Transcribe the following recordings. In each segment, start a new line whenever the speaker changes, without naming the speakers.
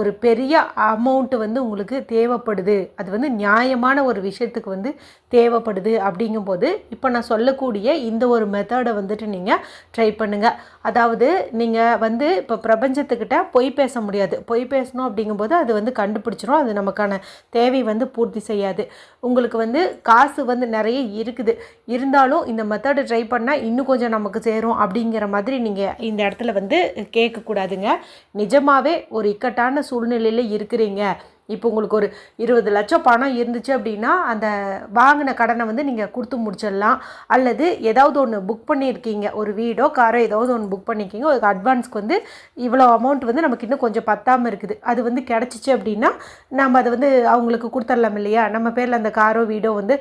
ஒரு பெரிய அமௌண்ட்டு வந்து உங்களுக்கு தேவைப்படுது. அது வந்து நியாயமான ஒரு விஷயத்துக்கு வந்து தேவைப்படுது அப்படிங்கும்போது இப்போ நான் சொல்லக்கூடிய இந்த ஒரு மெத்தடை வந்துட்டு நீங்கள் ட்ரை பண்ணுங்கள் அதாவது நீங்கள் வந்து இப்போ பிரபஞ்சத்துக்கிட்ட பொய் பேச முடியாது. பொய் பேசணும் அப்படிங்கும்போது அது வந்து கண்டுபிடிச்சிரும். அது நமக்கான தேவை வந்து பூர்த்தி செய்யாது. உங்களுக்கு வந்து காசு வந்து நிறைய இருக்குது. இருந்தாலும் இந்த மெத்தடை ட்ரை பண்ணால் இன்னும் கொஞ்சம் நமக்கு சேரும் அப்படிங்கிற மாதிரி நீங்கள் இந்த இடத்துல வந்து கேட்கக்கூடாதுங்க. நிஜமாகவே ஒரு இக்கட்டான சூழ்நிலையில் இருக்கிறீங்க. இப்போ உங்களுக்கு ஒரு இருபது லட்சம் பணம் இருந்துச்சு அப்படின்னா அந்த வாங்கின கடனை வந்து நீங்கள் கொடுத்து முடிச்சிடலாம். அல்லது ஏதாவது ஒன்று புக் பண்ணியிருக்கீங்க ஒரு வீடோ காரோ ஏதாவது ஒன்று புக் பண்ணியிருக்கீங்க அதுக்கு அட்வான்ஸ்க்கு வந்து இவ்வளோ அமௌண்ட் வந்து நமக்கு இன்னும் கொஞ்சம் பத்தாமல் இருக்குது. அது வந்து கிடச்சிச்சு அப்படின்னா நம்ம அதை வந்து அவங்களுக்கு கொடுத்துடலாம் இல்லையா? நம்ம பேரில் அந்த காரோ வீடோ வந்து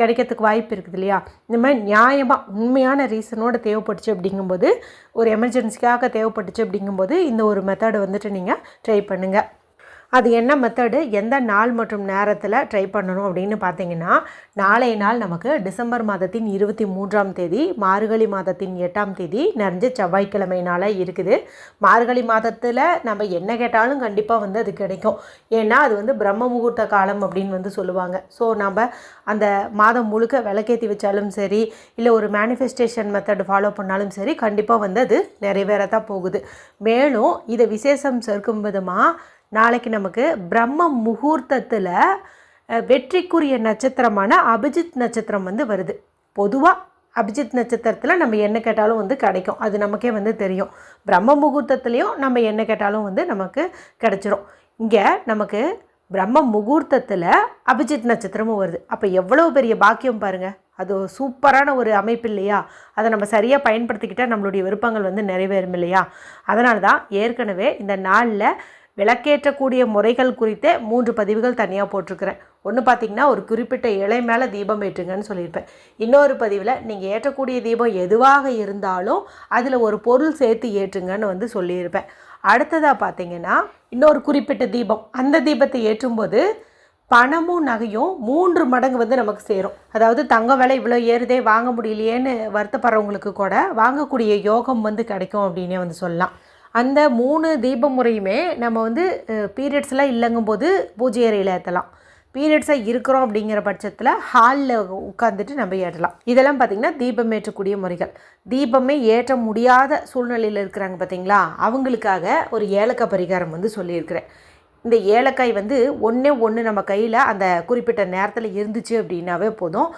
கிடைக்கிறதுக்கு வாய்ப்பு இருக்குது இல்லையா? இந்த மாதிரி நியாயமாக உண்மையான ரீசனோடு தேவைப்பட்டுச்சு அப்படிங்கும்போது ஒரு எமர்ஜென்சிக்காக தேவைப்பட்டுச்சு அப்படிங்கும்போது இந்த ஒரு மெத்தடை வந்துட்டு நீங்கள் ட்ரை பண்ணுங்கள் அது என்ன மெத்தடு எந்த நாள் மற்றும் நேரத்தில் ட்ரை பண்ணணும் அப்படின்னு பார்த்தீங்கன்னா நாளைய நாள் நமக்கு டிசம்பர் மாதத்தின் இருபத்தி மூன்றாம் தேதி மார்கழி மாதத்தின் எட்டாம் தேதி நிறைஞ்ச செவ்வாய்க்கிழமையினால் இருக்குது. மார்கழி மாதத்தில் நம்ம என்ன கேட்டாலும் கண்டிப்பாக வந்து அது கிடைக்கும். ஏன்னா அது வந்து பிரம்ம முகூர்த்த காலம் அப்படின்னு வந்து சொல்லுவாங்க. ஸோ நம்ம அந்த மாதம் முழுக்க விளக்கேற்றி வச்சாலும் சரி இல்லை ஒரு மேனிஃபெஸ்டேஷன் மெத்தட் ஃபாலோ பண்ணாலும் சரி கண்டிப்பாக வந்து அது நிறைவேறத்தான் போகுது. மேலும் இதை விசேஷம் சேர்க்கும் விதமாக நாளைக்கு நமக்கு பிரம்ம முகூர்த்தத்தில் வெற்றிக்குரிய நட்சத்திரமான அபிஜித் நட்சத்திரம் வந்து வருது. பொதுவாக அபிஜித் நட்சத்திரத்தில் நம்ம என்ன கேட்டாலும் வந்து கிடைக்கும். அது நமக்கே வந்து தெரியும். பிரம்ம முகூர்த்தத்துலேயும் நம்ம என்ன கேட்டாலும் வந்து நமக்கு கிடைச்சிரும். இங்கே நமக்கு பிரம்ம முகூர்த்தத்தில் அபிஜித் நட்சத்திரமும் வருது. அப்போ எவ்வளோ பெரிய பாக்கியம் பாருங்கள் அது ஒரு சூப்பரான ஒரு அமைப்பு இல்லையா? அதை நம்ம சரியாக பயன்படுத்திக்கிட்டால் நம்மளுடைய விருப்பங்கள் வந்து நிறைவேறும் இல்லையா? அதனால தான் ஏற்கனவே இந்த நாளில் விளக்கேற்றக்கூடிய முறைகள் குறித்தே மூன்று பதிவுகள் தனியாக போட்டிருக்கிறேன். ஒன்று பார்த்தீங்கன்னா ஒரு குறிப்பிட்ட இலை மேலே தீபம் ஏற்றுங்கன்னு சொல்லியிருப்பேன். இன்னொரு பதிவில் நீங்கள் ஏற்றக்கூடிய தீபம் எதுவாக இருந்தாலும் அதில் ஒரு பொருள் சேர்த்து ஏற்றுங்கன்னு வந்து சொல்லியிருப்பேன். அடுத்ததாக பார்த்தீங்கன்னா இன்னொரு குறிப்பிட்ட தீபம். அந்த தீபத்தை ஏற்றும்போது பணமும் நகையும் மூன்று மடங்கு வந்து நமக்கு சேரும். அதாவது தங்க விலை இவ்வளோ ஏறுதே வாங்க முடியலையேன்னு வருத்தப்படுறவங்களுக்கு கூட வாங்கக்கூடிய யோகம் வந்து கிடைக்கும் அப்படின்னே வந்து சொல்லலாம். அந்த மூணு தீப முறையுமே நம்ம வந்து பீரியட்ஸ்லாம் இல்லைங்கும் போது பூஜை அறையில் ஏற்றலாம் பீரியட்ஸாக இருக்கிறோம் அப்படிங்கிற பட்சத்தில் ஹாலில் உட்காந்துட்டு நம்ம ஏற்றலாம். இதெல்லாம் பார்த்திங்கன்னா தீபம் ஏற்றக்கூடிய முறைகள். தீபமே ஏற்ற முடியாத சூழ்நிலையில் இருக்கிறாங்க பார்த்தீங்களா அவங்களுக்காக ஒரு ஏலக்காய் பரிகாரம் வந்து சொல்லியிருக்கிறேன். இந்த ஏலக்காய் வந்து ஒன்றே ஒன்று நம்ம கையில் அந்த குறிப்பிட்ட நேரத்தில் இருந்துச்சு அப்படின்னாவே போதும்.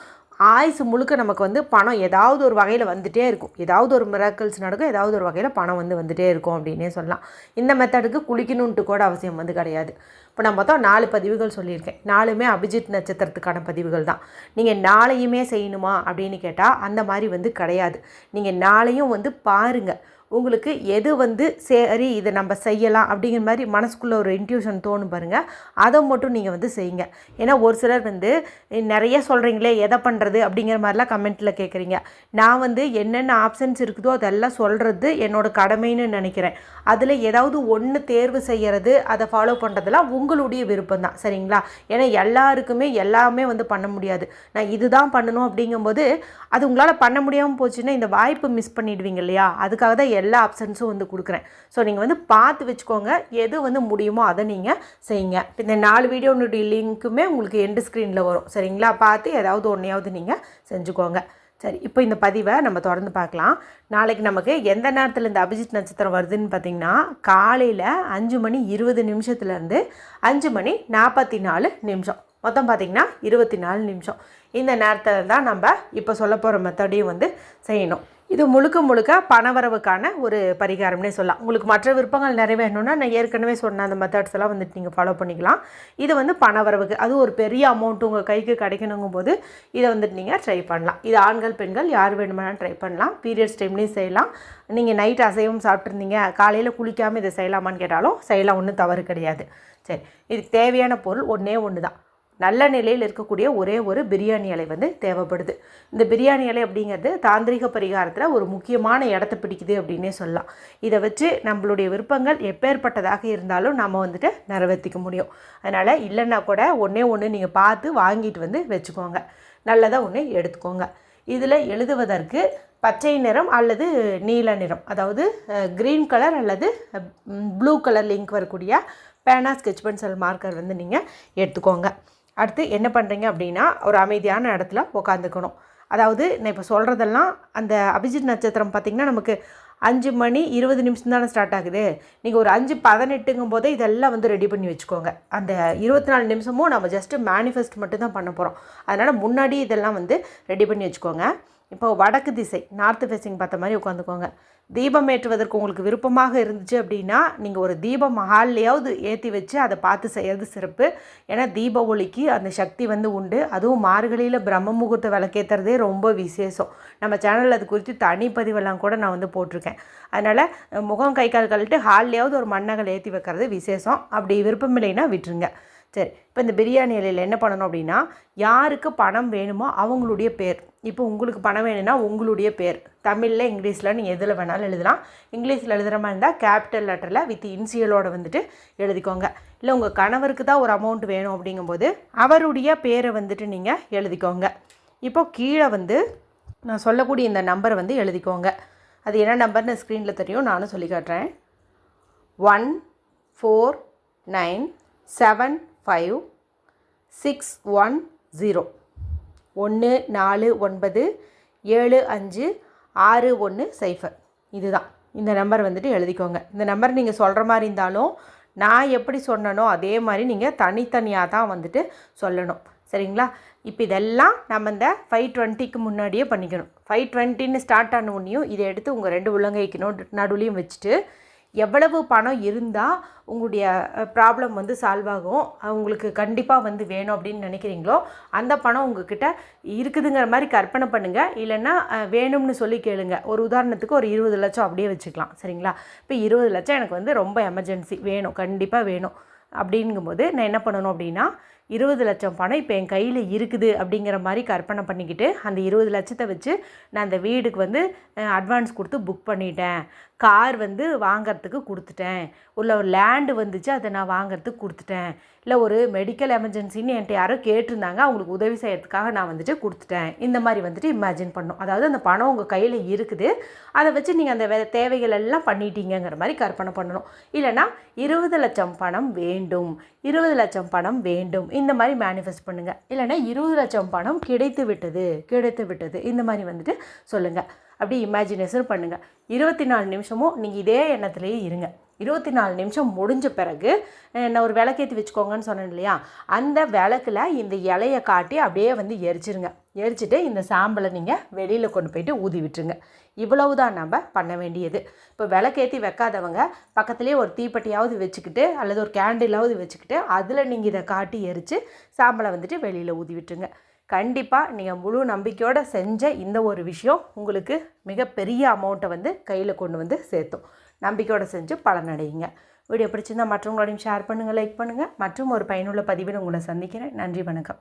ஆயுசு முழுக்க நமக்கு வந்து பணம் ஏதாவது ஒரு வகையில் வந்துகிட்டே இருக்கும். ஏதாவது ஒரு மிராக்கிள்ஸ் நடக்கும் ஏதாவது ஒரு வகையில் பணம் வந்து வந்துகிட்டே இருக்கும் அப்படின்னே சொல்லலாம். இந்த மெத்தடுக்கு குளிக்கணுன்ட்டு கூட அவசியம் வந்து கிடையாது. இப்போ நான் மொத்தம் நாலு பதிவுகள் சொல்லியிருக்கேன். நாலுமே அபிஜித் நட்சத்திரத்துக்கான பதிவுகள் தான். நீங்கள் நாளையுமே செய்யணுமா அப்படின்னு கேட்டால் அந்த மாதிரி வந்து கிடையாது. நீங்கள் நாளையும் வந்து பாருங்கள் உங்களுக்கு எது வந்து சரி இதை நம்ம செய்யலாம் அப்படிங்கிற மாதிரி மனசுக்குள்ளே ஒரு இன்ட்யூஷன் தோணும் பாருங்கள் அதை மட்டும் நீங்கள் வந்து செய்யுங்க. ஏன்னா ஒரு சிலர் வந்து நிறைய சொல்கிறீங்களே எதை பண்ணுறது அப்படிங்கிற மாதிரிலாம் கமெண்ட்டில் கேட்குறீங்க நான் வந்து என்னென்ன ஆப்ஷன்ஸ் இருக்குதோ அதெல்லாம் சொல்கிறது என்னோட கடமைன்னு நினைக்கிறேன். அதில் ஏதாவது ஒன்று தேர்வு செய்கிறது அதை ஃபாலோ பண்ணுறதெல்லாம் உங்களுடைய விருப்பம் தான். சரிங்களா? ஏன்னா எல்லாருக்குமே எல்லாமே வந்து பண்ண முடியாது. நான் இதுதான் பண்ணணும் அப்படிங்கும்போது அது உங்களால் பண்ண முடியாமல் போச்சுன்னா இந்த வாய்ப்பு மிஸ் பண்ணிடுவீங்க இல்லையா? அதுக்காக தான் எல்லா ஆப்ஷன்ஸும் வந்து கொடுக்குறேன். ஸோ நீங்கள் வந்து பார்த்து வச்சுக்கோங்க. எது வந்து முடியுமோ அதை நீங்கள் செய்யுங்க. இந்த நாலு வீடியோனுடைய லிங்க்குமே உங்களுக்கு எண்டு ஸ்க்ரீனில் வரும். சரிங்களா? பார்த்து ஏதாவது ஒன்றையாவது நீங்கள் செஞ்சுக்கோங்க. சரி இப்போ இந்த பதிவை நம்ம தொடர்ந்து பார்க்கலாம். நாளைக்கு நமக்கு எந்த நேரத்தில் இந்த அபிஜித் நட்சத்திரம் வருதுன்னு பார்த்தீங்கன்னா காலையில் அஞ்சு மணி இருபது நிமிஷத்துலேருந்து அஞ்சு மணி நாற்பத்தி நாலு நிமிஷம். மொத்தம் பார்த்திங்கன்னா இருபத்தி நாலு நிமிஷம். இந்த நேரத்தில் தான் நம்ம இப்போ சொல்ல போகிற மெத்தடையும் வந்து செய்யணும். இது முழுக்க முழுக்க பணவரவுக்கான ஒரு பரிகாரம்னே சொல்லலாம். உங்களுக்கு மற்ற விருப்பங்கள் நிறைவேறணும்னா நான் ஏற்கனவே சொன்ன அந்த மெத்தட்ஸ் எல்லாம் வந்துட்டு நீங்கள் ஃபாலோ பண்ணிக்கலாம். இது வந்து பணவரவுக்கு அது ஒரு பெரிய அமௌண்ட் உங்கள் கைக்கு கிடைக்கணுங்கும் போது இதை வந்துட்டு நீங்கள் ட்ரை பண்ணலாம். இது ஆண்கள் பெண்கள் யார் வேணுமானாலும் ட்ரை பண்ணலாம். பீரியட்ஸ் டைம்லேயும் செய்யலாம். நீங்கள் நைட் அசைவம் சாப்பிட்ருந்தீங்க காலையில் குளிக்காமல் இதை செய்யலாமான்னு கேட்டாலும் செய்யலாம். ஒன்றும் தவறு கிடையாது. சரி இதுக்கு தேவையான பொருள் ஒன்றே ஒன்று தான் நல்ல நிலையில் இருக்கக்கூடிய ஒரே ஒரு பிரியாணி இலை வந்து தேவைப்படுது. இந்த பிரியாணி இலை அப்படிங்கிறது தாந்திரிக பரிகாரத்தில் ஒரு முக்கியமான இடத்த பிடிக்குது அப்படின்னே சொல்லலாம். இதை வச்சு நம்மளுடைய விருப்பங்கள் எப்பேற்பட்டதாக இருந்தாலும் நம்ம வந்துட்டு நிறைவேற்றிக்க முடியும். அதனால் இல்லைன்னா கூட ஒன்றே ஒன்று நீங்கள் பார்த்து வாங்கிட்டு வந்து வச்சுக்கோங்க. நல்லதாக ஒன்று எடுத்துக்கோங்க. இதில் எழுதுவதற்கு பச்சை நிறம் அல்லது நீல நிறம் அதாவது க்ரீன் கலர் அல்லது ப்ளூ கலர் லிங்க் வரக்கூடிய பேனா ஸ்கெச் பென்சில் மார்க்கர் வந்து நீங்கள் எடுத்துக்கோங்க. அடுத்து என்ன பண்ணுறீங்க அப்படின்னா ஒரு அமைதியான இடத்துல உட்காந்துக்கணும் அதாவது நான் இப்போ சொல்கிறதெல்லாம் அந்த அபிஜித் நட்சத்திரம் பார்த்திங்கன்னா நமக்கு அஞ்சு மணி இருபது நிமிஷம் தானே ஸ்டார்ட் ஆகுது. நீங்கள் ஒரு அஞ்சு பதினெட்டுங்கும் போதே இதெல்லாம் வந்து ரெடி பண்ணி வச்சுக்கோங்க. அந்த இருபத்தி நாலு நிமிஷமும் நம்ம ஜஸ்ட்டு மேனிஃபெஸ்ட் மட்டும் தான் பண்ண போகிறோம் அதனால் முன்னாடி இதெல்லாம் வந்து ரெடி பண்ணி வச்சுக்கோங்க. இப்போது வடக்கு திசை நார்த்து ஃபேஸிங் பார்த்த மாதிரி உட்காந்துக்கோங்க. தீபம் ஏற்றுவதற்கு உங்களுக்கு விருப்பமாக இருந்துச்சு அப்படின்னா நீங்கள் ஒரு தீபம் மஹால்லையாவது ஏற்றி வச்சு அதை பார்த்து செய்கிறது சிறப்பு. ஏன்னா தீப ஒளிக்கு அந்த சக்தி வந்து உண்டு. அதுவும் மார்கழியில் பிரம்ம முகூர்த்த விளக்கேற்றுறதே ரொம்ப விசேஷம். நம்ம சேனலில் அது குறித்து தனிப்பதிவெல்லாம் கூட நான் வந்து போட்டிருக்கேன். அதனால் முகம் கை கால் கழுட்டு ஹால்லையாவது ஒரு மண்ணகல் ஏற்றி வைக்கிறது விசேஷம். அப்படி விருப்பம் இல்லைன்னா விட்டுருங்க. சரி இப்போ இந்த பிரியாணி இலையில் என்ன பண்ணணும் அப்படின்னா யாருக்கு பணம் வேணுமோ அவங்களுடைய பேர். இப்போ உங்களுக்கு பணம் வேணும்னா உங்களுடைய பேர். தமிழில் இங்கிலீஷில் நீங்கள் எதில் வேணாலும் எழுதலாம். இங்கிலீஷில் எழுதுகிற மாதிரி இருந்தால் கேபிட்டல் லெட்டரில் வித் இன்சியலோடு வந்துட்டு எழுதிக்கோங்க. இல்லை உங்கள் கணவருக்கு தான் ஒரு அமௌண்ட் வேணும் அப்படிங்கும்போது அவருடைய பேரை வந்துட்டு நீங்கள் எழுதிக்கோங்க. இப்போ கீழே வந்து நான் சொல்லக்கூடிய இந்த நம்பரை வந்து எழுதிக்கோங்க. அது என்ன நம்பர்னு ஸ்க்ரீனில் தெரியும் நானும் சொல்லி காட்டுறேன். One four nine seven five six one zero ஒன்று நாலு ஒன்பது ஏழு அஞ்சு ஆறு ஒன்று சைஃபர் இதுதான். இந்த நம்பர் வந்துட்டு எழுதிக்கோங்க. இந்த நம்பர் நீங்கள் சொல்கிற மாதிரி இருந்தாலும் நான் எப்படி சொன்னனோ அதே மாதிரி நீங்கள் தனித்தனியாக தான் வந்துட்டு சொல்லணும். சரிங்களா? இப்போ இதெல்லாம் நம்ம இந்த ஃபைவ் டுவெண்ட்டிக்கு முன்னாடியே பண்ணிக்கணும். ஃபைவ் டுவெண்ட்டின்னு ஸ்டார்ட் ஆன உடனேயும் இதை எடுத்து உங்கள் ரெண்டு உள்ளங்கைக்கு நடுவுலையும் வச்சுட்டு எவ்வளவு பணம் இருந்தால் உங்களுடைய ப்ராப்ளம் வந்து சால்வ் ஆகும். உங்களுக்கு கண்டிப்பாக வந்து வேணும் அப்படின்னு நினைக்கிறீங்களோ அந்த பணம் உங்ககிட்ட இருக்குதுங்கிற மாதிரி கற்பனை பண்ணுங்கள் இல்லைன்னா வேணும்னு சொல்லி கேளுங்க. ஒரு உதாரணத்துக்கு ஒரு இருபது லட்சம் அப்படியே வச்சுக்கலாம். சரிங்களா? இப்போ இருபது லட்சம் எனக்கு வந்து ரொம்ப எமர்ஜென்சி வேணும். கண்டிப்பாக வேணும். அப்படிங்கும்போது நான் என்ன பண்ணணும் அப்படின்னா இருபது லட்சம் பணம் இப்போ என் கையில் இருக்குது அப்படிங்கிற மாதிரி கற்பனை பண்ணிக்கிட்டு அந்த இருபது லட்சத்தை வச்சு நான் அந்த வீடுக்கு வந்து அட்வான்ஸ் கொடுத்து புக் பண்ணிட்டேன். கார் வந்து வாங்கிறதுக்கு கொடுத்துட்டேன். உள்ள ஒரு லேண்டு வந்துச்சு அதை நான் வாங்கிறதுக்கு கொடுத்துட்டேன். இல்லை ஒரு மெடிக்கல் எமர்ஜென்சின்னு என்கிட்ட யாரோ கேட்டிருந்தாங்க அவங்களுக்கு உதவி செய்யறதுக்காக நான் வந்துட்டு கொடுத்துட்டேன். இந்த மாதிரி வந்துட்டு இமேஜின் பண்ணும். அதாவது அந்த பணம் உங்கள் கையில் இருக்குது. அதை வச்சு நீங்கள் அந்த வே தேவைகள் எல்லாம் பண்ணிட்டீங்கிற மாதிரி கற்பனை பண்ணணும். இல்லைனா இருபது லட்சம் பணம் வேண்டும். இருபது லட்சம் பணம் வேண்டும். இந்த மாதிரி மேனிஃபெஸ்ட் பண்ணுங்கள் இல்லைனா இருபது லட்சம் பணம் கிடைத்து விட்டது. கிடைத்து விட்டது. இந்த மாதிரி வந்துட்டு சொல்லுங்கள் அப்படி இமேஜினேஷன் பண்ணுங்கள் இருபத்தி நாலு நிமிஷமும் நீங்கள் இதே எண்ணத்துலேயே இருங்க. இருபத்தி நாலு நிமிஷம் முடிஞ்ச பிறகு நான் ஒரு விளக்கேற்றி வச்சுக்கோங்கன்னு சொன்னேன் இல்லையா? அந்த விளக்கில் இந்த இலையை காட்டி அப்படியே வந்து எரிச்சிருங்க. எரிச்சிட்டு இந்த சாம்பலை நீங்கள் வெளியில் கொண்டு போயிட்டு ஊதி விட்டுருங்க. இவ்வளவு தான் நம்ம பண்ண வேண்டியது. இப்போ விளக்கேற்றி வைக்காதவங்க பக்கத்துலேயே ஒரு தீப்பெட்டியாவது வச்சுக்கிட்டு அல்லது ஒரு கேண்டிலாவது வச்சுக்கிட்டு அதில் நீங்கள் இதை காட்டி எரித்து சாம்பலை வந்துட்டு வெளியில் ஊதி விட்டுருங்க. கண்டிப்பாக நீங்கள் முழு நம்பிக்கையோடு செஞ்ச இந்த ஒரு விஷயம் உங்களுக்கு மிகப்பெரிய அமௌண்ட்டை வந்து கையில் கொண்டு வந்து சேர்த்தும். நம்பிக்கையோடு செஞ்சு பலனடையுங்க. வீடியோ பிடிச்சிருந்தால் மற்றவங்களோடையும் ஷேர் பண்ணுங்கள் லைக் பண்ணுங்கள் மற்றும் ஒரு பயனுள்ள பதிவில் உங்களை சந்திக்கிறேன். நன்றி வணக்கம்.